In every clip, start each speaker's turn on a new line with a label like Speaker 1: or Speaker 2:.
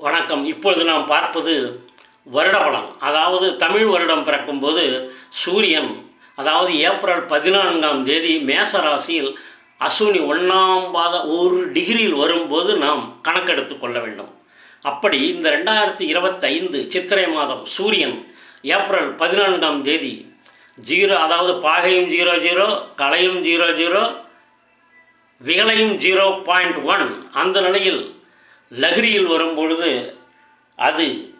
Speaker 1: வணக்கம். இப்பொழுது நாம் பார்ப்பது வருட பலன் அதாவது தமிழ் வருடம் பிறக்கும்போது சூரியன் அதாவது ஏப்ரல் பதினான்காம் தேதி மேச ராசியில் அஸ்வினி ஒன்றாம் பாத ஒரு டிகிரியில் வரும்போது நாம் கணக்கெடுத்து கொள்ள வேண்டும். அப்படி இந்த ரெண்டாயிரத்தி இருபத்தைந்து சித்திரை மாதம் சூரியன் ஏப்ரல் பதினான்காம் தேதி ஜீரோ அதாவது பாகையும் ஜீரோ ஜீரோ கலையும் ஜீரோ ஜீரோ விகலையும் ஜீரோ பாயிண்ட் ஒன் அந்த நிலையில் லஹரியில் வரும்பொழுது அது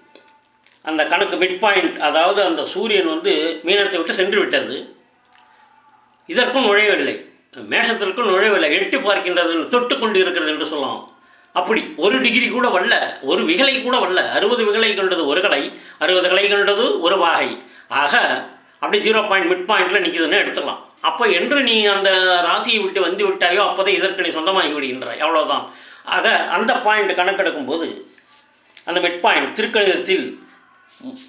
Speaker 1: அந்த கணக்கு மிட் பாயிண்ட் அதாவது அந்த சூரியன் வந்து மீனத்தை விட்டு சென்று விட்டது. இதற்கும் நுழையவில்லை. மேஷத்திற்கும் நுழையவில்லை. எட்டு பார்க்கின்றது தொட்டு கொண்டு இருக்கிறது என்று சொல்லலாம். அப்படி ஒரு டிகிரி கூட வரல ஒரு விகலை கூட வரல அறுபது விகலை கொண்டது ஒரு கலை அறுபது கலை கொண்டது ஒரு வாகை. ஆக அப்படி ஜீரோ பாயிண்ட் மிட் பாயிண்டில் நிற்குதுன்னு எடுத்துக்கலாம். அப்போ என்று நீ அந்த ராசியை விட்டு வந்து விட்டாயோ அப்போதான் இதற்கு நீ சொந்தமாகி விடுகின்றாய் அவ்வளோதான் ஆக அந்த பாயிண்ட் கணக்கெடுக்கும் போது அந்த மிட் பாயிண்ட் திருக்கணிதத்தில்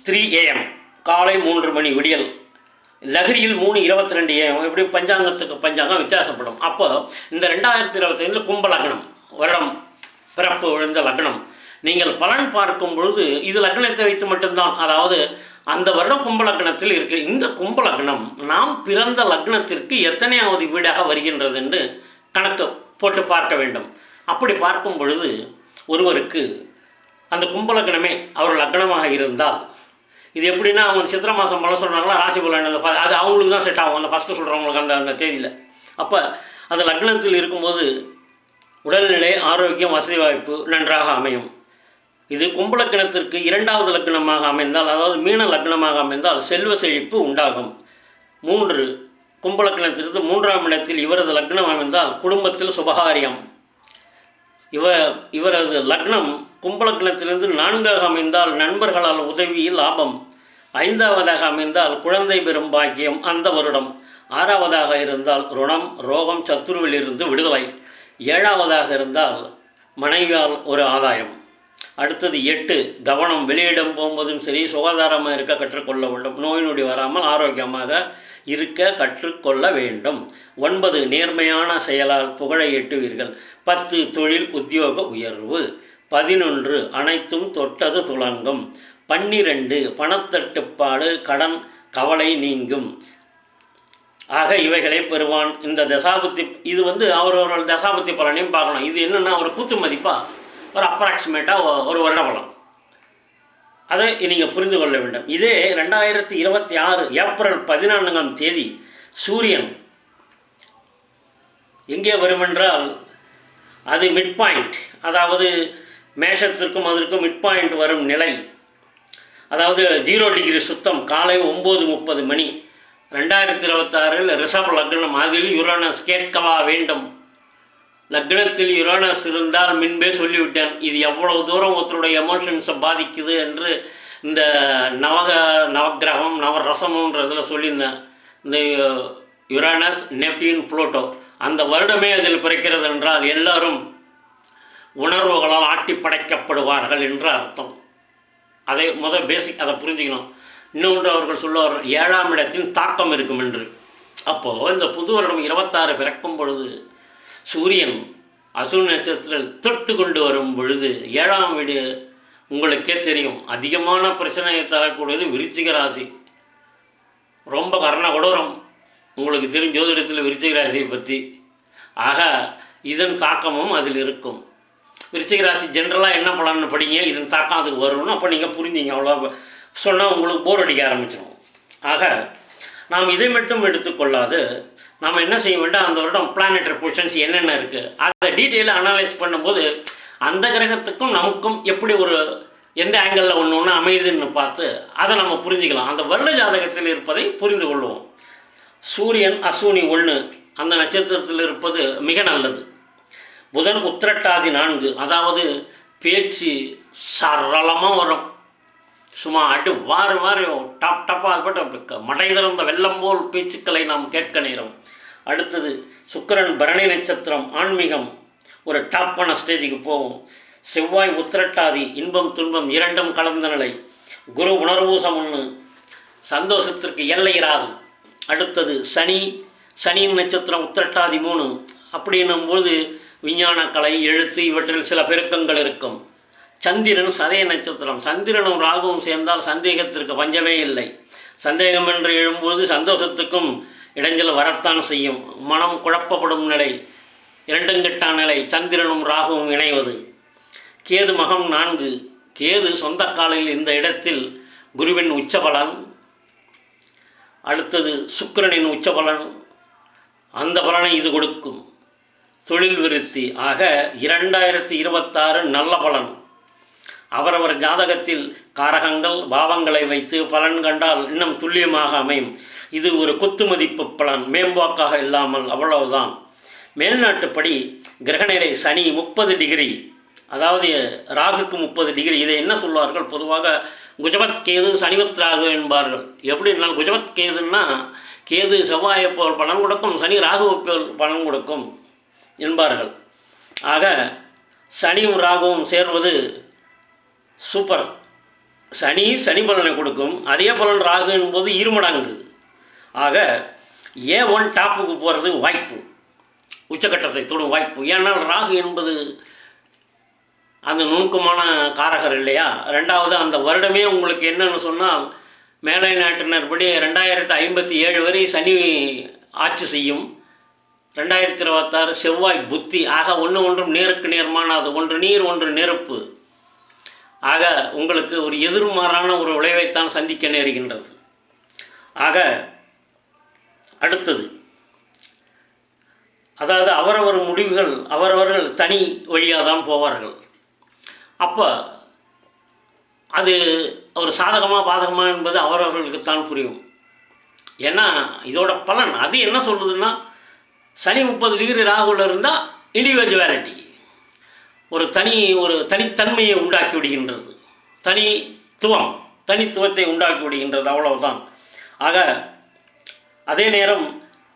Speaker 1: த்ரீ ஏஎம் காலை மூன்று மணி விடியல் லஹரியில் மூணு இருபத்தி ரெண்டு ஏஎம் எப்படி பஞ்சாங்கத்துக்கு பஞ்சாங்கம் வித்தியாசப்படும். அப்போ இந்த ரெண்டாயிரத்தி இருபத்தைந்தில் கும்ப லக்னம் வருடம் பிறப்பு விழுந்த லக்னம். நீங்கள் பலன் பார்க்கும் பொழுது இது லக்னத்தை வைத்து மட்டும்தான் அதாவது அந்த வருடம் கும்ப லக்னத்தில் இருக்கு. இந்த கும்ப லக்னம் நாம் பிறந்த லக்னத்திற்கு எத்தனையாவது வீடாக வருகின்றது என்று கணக்கு போட்டு பார்க்க வேண்டும். அப்படி பார்க்கும் பொழுது ஒருவருக்கு அந்த கும்ப லக்னமே அவர் லக்னமாக இருந்தால் இது எப்படின்னா அவங்க சித்திரை மாதம் பலம் சொல்கிறாங்களா ராசி பலன் அந்த அது அவங்களுக்கு தான் செட் ஆகும். அந்த ஃபஸ்ட்டு சொல்கிறவங்களுக்கு அந்த அந்த தேதியில். அப்போ அந்த லக்னத்தில் இருக்கும்போது உடல்நிலை ஆரோக்கியம் வசதி வாய்ப்பு நன்றாக அமையும். இது கும்பலகிணத்திற்கு இரண்டாவது லக்னமாக அமைந்தால் அதாவது மீன லக்னமாக அமைந்தால் செல்வ செழிப்பு உண்டாகும். மூன்று கும்ப மூன்றாம் இடத்தில் இவரது லக்னம் அமைந்தால் குடும்பத்தில் சுபகாரியம். இவ இவரது லக்னம் கும்ப லக்னத்திலிருந்து நான்காக அமைந்தால் நண்பர்களால் உதவி லாபம். ஐந்தாவதாக அமைந்தால் குழந்தை பெறும் பாக்கியம் அந்த வருடம். ஆறாவதாக இருந்தால் ருணம் ரோகம் சத்துருவிலிருந்து விடுதலை. ஏழாவதாக இருந்தால் மனைவியால் ஒரு ஆதாயம். அடுத்தது எட்டு கவனம் வெளியிடம் போகும்போதும் சரி சுகாதாரமாக இருக்க கற்றுக்கொள்ள வேண்டும். நோய் நொடி வராமல் ஆரோக்கியமாக இருக்க கற்றுக்கொள்ள வேண்டும். ஒன்பது நேர்மையான செயலால் புகழை எட்டுவீர்கள். பத்து தொழில் உத்தியோக உயர்வு. பதினொன்று அனைத்தும் தொட்டது துலங்கும். பன்னிரண்டு பணத்தட்டுப்பாடு கடன் கவலை நீங்கும். ஆக இவைகளை பெறுவான் இந்த தசாபுத்தி இது வந்து அவரவர்கள் தசாபுத்தி பலனையும் பார்க்கணும். இது என்னென்னா ஒரு கூத்து மதிப்பாக ஒரு அப்ராக்சிமேட்டாக ஒரு வருட பலம் அதை நீங்கள் புரிந்து கொள்ள வேண்டும். இதே ரெண்டாயிரத்தி இருபத்தி ஆறு ஏப்ரல் பதினான்காம் தேதி சூரியன் எங்கே வருமென்றால் அது மிட் பாயிண்ட் அதாவது மேஷத்திற்கும் அதற்கும் மிட் பாயிண்ட் வரும் நிலை. அதாவது ஜீரோ டிகிரி சுத்தம் காலை ஒம்பது முப்பது மணி. ரெண்டாயிரத்தி இருபத்தாறில் ரிஷப் லக்னம் அதில் யுரானஸ் கேட்கவா வேண்டும். லக்னத்தில் யுரானஸ் இருந்தால் முன்பே சொல்லிவிட்டேன். இது எவ்வளவு தூரம் ஒருத்தருடைய எமோஷன்ஸை பாதிக்குது என்று இந்த நவக நவக்கிரகம் நவரசம்ன்றதில் சொல்லியிருந்தேன். இந்த யுரானஸ் நெப்டின் புளோட்டோ அந்த வருடமே அதில் பிறக்கிறது என்றால் எல்லாரும் உணர்வுகளால் ஆட்டி படைக்கப்படுவார்கள் என்று அர்த்தம். அதை முதல் பேசிக் அதை புரிஞ்சுக்கணும். இன்னொன்று அவர்கள் சொல்லுவார் ஏழாம் இடத்தின் தாக்கம் இருக்கும் என்று. அப்போது இந்த புது வருடம் இருபத்தாறு பிறக்கும் பொழுது சூரியன் அசுர நட்சத்திரத்தில் தொட்டு கொண்டு வரும் பொழுது ஏழாம் வீடு உங்களுக்கே தெரியும். அதிகமான பிரச்சனையை தரக்கூடியது விருச்சிக ராசி. ரொம்ப கர்ண கொடூரம். உங்களுக்கு தெரியும் ஜோதிடத்தில் விருச்சிக ராசியை பற்றி ஆக இதன் தாக்கமும் அதில் இருக்கும். விருச்சிக ராசி ஜென்ரலாக என்ன பலன்னு படிங்க இதன் தாக்கம் அதுக்கு வரும்னு அப்போ நீங்கள் புரிஞ்சிங்க. அவ்வளோ சொன்னால் உங்களுக்கு போர் அடிக்க ஆரம்பிச்சிடும் ஆக நாம் இதை மட்டும் எடுத்துக்கொள்ளாது. நம்ம என்ன செய்ய வேண்டாம் அந்த வருடம் பிளானட்டரி பொசிஷன்ஸ் என்னென்ன இருக்குது அதை டீட்டெயிலாக அனலைஸ் பண்ணும்போது அந்த கிரகத்துக்கும் நமக்கும் எப்படி ஒரு எந்த ஆங்கிளில் ஒன்று ஒன்று அமையுதுன்னு பார்த்து அதை நம்ம புரிஞ்சுக்கலாம். அந்த வருட ஜாதகத்தில் இருப்பதை புரிந்து கொள்வோம். சூரியன் அசூனி ஒன்று அந்த நட்சத்திரத்தில் இருப்பது மிக நல்லது. புதன் உத்திரட்டாதி நான்கு அதாவது பேச்சு சரளமாக வரும். சும்மா அடி வாரி வாரி டாப் டாப்பாக அதுபட்டு மடை திறந்த வெள்ளம் போல் பேச்சுக்களை நாம் கேட்க நேரம். அடுத்தது சுக்கரன் பரணி நட்சத்திரம் ஆன்மீகம். ஒரு டாப்பான ஸ்டேஜுக்கு போகும் செவ்வாய் உத்திரட்டாதி இன்பம் துன்பம் இரண்டும் கலந்த நிலை. குரு உணர்வூசம் ஒன்று சந்தோஷத்திற்கு எல்லை இராது. அடுத்தது சனி. சனியின் நட்சத்திரம் உத்திரட்டாதி மூணு. அப்படின்னும்போது விஞ்ஞான கலை எழுத்து இவற்றில் சில பெருக்கங்கள் இருக்கும். சந்திரன் சதய நட்சத்திரம். சந்திரனும் ராகுவும் சேர்ந்தால் சந்தேகத்திற்கு பஞ்சமே இல்லை. சந்தேகம் என்று எழும்போது சந்தோஷத்துக்கும் இடைஞ்சல் வரத்தான் செய்யும். மனம் குழப்பப்படும் நிலை இரண்டும் கெட்டான் நிலை. சந்திரனும் ராகுவும் இணைவது. கேது மகம் நான்கு. கேது சொந்த காலில் இந்த இடத்தில் குருவின் உச்சபலன் அடுத்தது சுக்கரனின் உச்சபலன். அந்த பலனை இது கொடுக்கும். தொழில் விருத்தி. ஆக இரண்டாயிரத்தி இருபத்தாறு நல்ல பலன். அவரவர் ஜாதகத்தில் காரகங்கள் பாவங்களை வைத்து பலன் கண்டால் இன்னும் துல்லியமாக அமையும். இது ஒரு குத்து மதிப்பு பலன். மேம்போக்காக இல்லாமல் அவ்வளவுதான். மேல்நாட்டுப்படி கிரகநிலை சனி முப்பது டிகிரி அதாவது ராகுக்கு முப்பது டிகிரி. இதை என்ன சொல்வார்கள்? பொதுவாக குஜபத் கேது சனிவத் ராகு என்பார்கள். எப்படின்னா குஜபத் கேதுன்னா கேது செவ்வாயை போல் பலன் கொடுக்கும் சனி ராகுவை போல் பலன் கொடுக்கும் என்பார்கள். ஆக சனியும் ராகுவும் சேர்வது சூப்பர். சனி சனி பலனை கொடுக்கும். அதே பலன் ராகு என்பது இருமடங்கு ஆக ஏ ஒன் டாப்புக்கு போகிறது வாய்ப்பு. உச்சக்கட்டத்தை தொடும் வாய்ப்பு. ஏன்னால் ராகு என்பது அந்த நுணுக்கமான காரகர் இல்லையா? ரெண்டாவது அந்த வருடமே உங்களுக்கு என்னன்னு சொன்னால் மேலை நாட்டினர் படி ரெண்டாயிரத்து ஐம்பத்தி ஏழு வரை சனி ஆட்சி செய்யும். ரெண்டாயிரத்தி இருபத்தாறு செவ்வாய் புத்தி. ஆக ஒன்று ஒன்றும் நேருக்கு நேர்மான அது ஒன்று நீர் ஒன்று நெருப்பு. ஆக உங்களுக்கு ஒரு எதிர்மாறான ஒரு விளைவைத்தான் சந்திக்க நேருகின்றது. ஆக அடுத்தது. அதாவது அவரவர் முடிவுகள் அவரவர்கள் தனி வழியாக தான் போவார்கள். அப்போ அது ஒரு சாதகமாக பாதகமாக என்பது அவரவர்களுக்குத்தான் புரியும். ஏன்னா இதோட பலன் அது என்ன சொல்லுதுன்னா சனி முப்பது டிகிரி ராகுல இருந்தால் இண்டிவிஜுவாலிட்டி ஒரு தனி ஒரு தனித்தன்மையை உண்டாக்கி விடுகின்றது. தனித்துவம் தனித்துவத்தை உண்டாக்கி விடுகின்றது அவ்வளவுதான். ஆக அதே நேரம்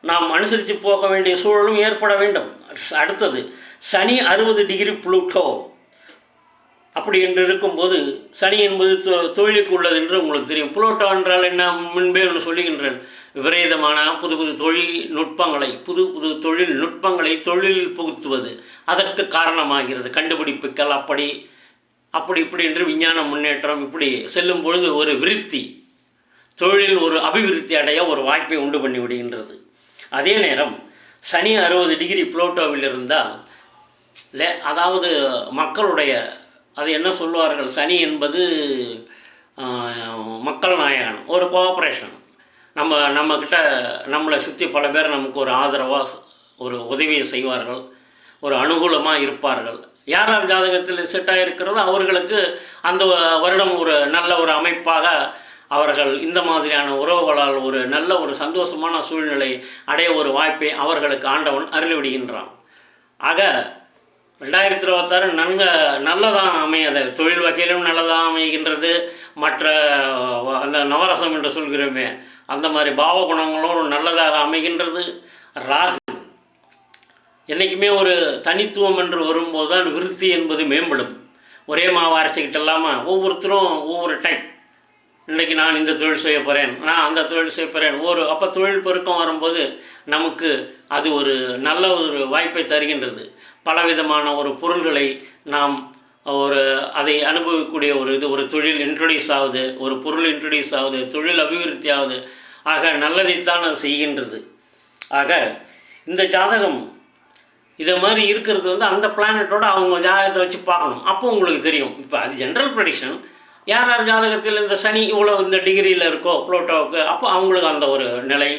Speaker 1: நாம் அனுசரித்து போக வேண்டிய சூழலும் ஏற்பட வேண்டும். அடுத்தது சனி அறுபது டிகிரி புளூட்டோ. அப்படி என்று இருக்கும்போது சனி என்பது தொ- தொழிலுக்கு உள்ளது என்று உங்களுக்கு தெரியும். புளோட்டோ என்றால் என்ன? முன்பே ஒன்று சொல்லுகின்றேன். விபரீதமான புது புது தொழில்நுட்பங்களை புது புது தொழில்நுட்பங்களை தொழிலில் புகுத்துவது அதற்கு காரணமாகிறது. கண்டுபிடிப்புகள் அப்படி அப்படி இப்படி என்று விஞ்ஞான முன்னேற்றம் இப்படி செல்லும் பொழுது ஒரு விருத்தி தொழிலில் ஒரு அபிவிருத்தி அடைய ஒரு வாய்ப்பை உண்டு பண்ணி விடுகின்றது. அதே நேரம் சனி அறுபது டிகிரி புளோட்டோவில் இருந்தால் லே அதாவது மக்களுடைய அது என்ன சொல்வார்கள் சனி என்பது மக்கள் நாயகன் ஒரு கோஆப்ரேஷன் நம்ம நம்மக்கிட்ட நம்மளை சுற்றி பல பேர் நமக்கு ஒரு ஆதரவாக ஒரு உதவியை செய்வார்கள் ஒரு அனுகூலமாக இருப்பார்கள். யார் யார் ஜாதகத்தில் செட்டாக இருக்கிறதோ அவர்களுக்கு அந்த வருடம் ஒரு நல்ல ஒரு அமைப்பாக அவர்கள் இந்த மாதிரியான உறவுகளால் ஒரு நல்ல ஒரு சந்தோஷமான சூழ்நிலை அடைய ஒரு வாய்ப்பை அவர்களுக்கு ஆண்டவன் அருளிவிடுகின்றான். ஆக ரெண்டாயிரத்தி இருபத்தாறு நன்க நல்லதாக அமையாது. தொழில் வகையிலும் நல்லதாக அமைகின்றது. மற்ற அந்த நவரசம் என்று சொல்கிறோமே அந்த மாதிரி பாவ குணங்களும் நல்லதாக அமைகின்றது. ராகு என்றைக்குமே ஒரு தனித்துவம் என்று வரும்போது தான் விருத்தி என்பது மேம்படும். ஒரே மாவு அரைச்சிக்கிட்டு இல்லாமல் ஒவ்வொருத்தரும் ஒவ்வொரு டைம் இன்றைக்கி நான் இந்த தொழில் செய்ய போகிறேன் நான் அந்த தொழில் செய்ய போகிறேன் ஒரு அப்போ தொழில் பெருக்கம் வரும்போது நமக்கு அது ஒரு நல்ல ஒரு வாய்ப்பை தருகின்றது. பலவிதமான ஒரு பொருள்களை நாம் ஒரு அதை அனுபவிக்கக்கூடிய ஒரு இது ஒரு தொழில் இன்ட்ரடியூஸ் ஆகுது ஒரு பொருள் இன்ட்ரடியூஸ் ஆகுது தொழில் அபிவிருத்தி ஆகுது. ஆக நல்லதைத்தான் அது செய்கின்றது. ஆக இந்த ஜாதகம் இதை மாதிரி இருக்கிறது வந்து அந்த பிளானட்டோட அவங்க ஜாதகத்தை வச்சு பார்க்கணும். அப்போ உங்களுக்கு தெரியும். இப்போ அது ஜென்ரல் ப்ரெடிக்ஷன் யார் யார் ஜாதகத்தில் இந்த சனி இவ்வளோ இந்த டிகிரியில் இருக்கோ புளோட்டோவுக்கு அப்போ அவங்களுக்கு அந்த ஒரு நிலை.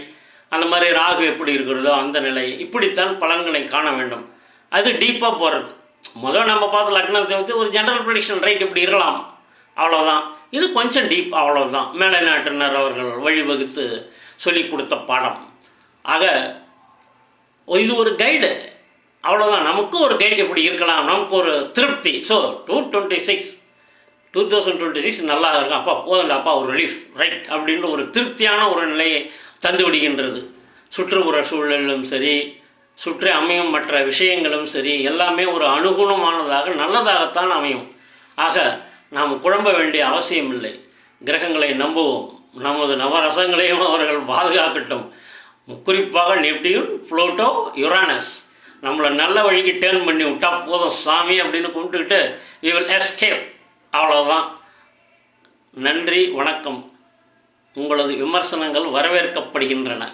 Speaker 1: அந்த மாதிரி ராகு எப்படி இருக்கிறதோ அந்த நிலை. இப்படித்தான் பலன்களை காண வேண்டும். அது டீப்பாக போகிறது முதல் நம்ம பார்த்த லக்னத்தை வந்து ஒரு ஜென்ரல் ப்ரெடிக்ஷன் ரைட் இப்படி இருக்கலாம். அவ்வளோதான் இது கொஞ்சம் டீப் அவ்வளோதான் மேலை நாட்டினர் அவர்கள் வழிவகுத்து சொல்லி கொடுத்த பாடம். ஆக இது ஒரு கைடு அவ்வளோதான் நமக்கும் ஒரு கைடு இப்படி இருக்கலாம்? நமக்கு ஒரு திருப்தி. So two twenty six two thousand twenty six நல்லா இருக்கும் அப்பா போதும் அப்பா ஒரு ரிலீஃப் ரைட் அப்படின்ற ஒரு திருப்தியான ஒரு நிலையை தந்து விடுகின்றது. சுற்றுப்புற சூழலும் சரி சுற்றி அமையும் மற்ற விஷயங்களும் சரி எல்லாமே ஒரு அனுகுணமானதாக நல்லதாகத்தான் அமையும். ஆக நாம் குழம்ப வேண்டிய அவசியம் இல்லை. கிரகங்களை நம்புவோம். நமது நவரசங்களையும் அவர்கள் பாதுகாக்கட்டும். குறிப்பாக நெப்டியூன் புளோட்டோ யுரானஸ் நம்மளை நல்ல வழிக்கு டேர்ன் பண்ணி விட்டால் போதும். சாமி அப்படின்னு கும்பிட்டுக்கிட்டு வி வில் எஸ்கேப் அவ்வளோதான் நன்றி வணக்கம். உங்களது விமர்சனங்கள் வரவேற்கப்படுகின்றன.